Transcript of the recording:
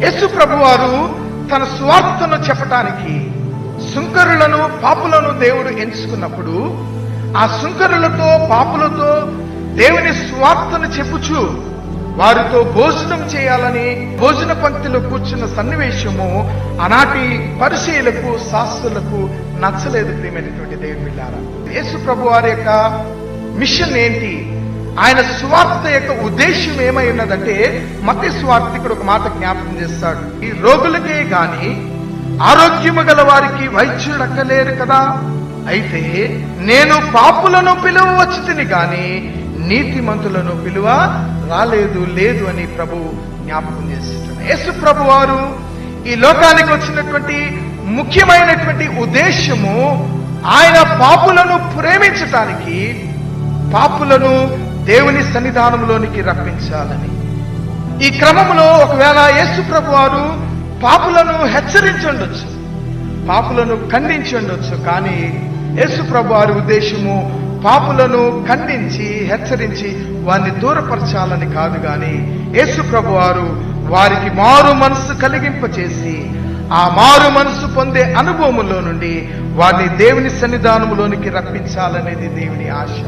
యేసు ప్రభు వారు తన స్వార్థను చెప్పటానికి సుంకరులను పాపులను దేవుడు ఎంచుకున్నప్పుడు ఆ సుంకరులతో పాపులతో దేవుని స్వార్థను చెప్పుచు వారితో భోజనం చేయాలని భోజన పంక్తిలో కూర్చున్న సన్నివేశము ఆనాటి పరిశీలకు శాస్త్రులకు నచ్చలేదు ప్రియమైనటువంటి దేవుని బిడ్డారా యేసు ప్రభు వారి యొక్క మిషన్ ఏంటి? ఆయన స్వార్థ యొక్క ఉద్దేశం ఏమై ఉన్నదంటే మత స్వార్థికుడు ఒక మాట జ్ఞాపకం చేస్తాడు. ఈ రోగులకే గాని ఆరోగ్యము గల వారికి వైద్యుడు అక్కలేరు కదా. అయితే నేను పాపులను పిలువవచ్చు తిని గాని నీతిమంతులను పిలువ రాలేదు లేదు అని ప్రభు జ్ఞాపకం చేస్తున్నాడు. యేసు ప్రభు వారు ఈ లోకానికి వచ్చినటువంటి ముఖ్యమైనటువంటి ఉద్దేశము ఆయన పాపులను ప్రేమించటానికి పాపులను దేవుని సన్నిధానంలోనికి రప్పించాలని. ఈ క్రమంలో ఒకవేళ యేసు ప్రభు వారు పాపులను హెచ్చరించుండొచ్చు పాపులను ఖండించి ఉండొచ్చు కానీ యేసు ప్రభు వారి ఉద్దేశము పాపులను ఖండించి హెచ్చరించి వారిని దూరపరచాలని కాదు కానీ యేసు ప్రభు వారు వారికి మారు మనసు కలిగింపచేసి ఆ మారు మనసు పొందే అనుభవంలో నుండి వారిని దేవుని సన్నిధానంలోనికి రప్పించాలనేది దేవుని ఆశ.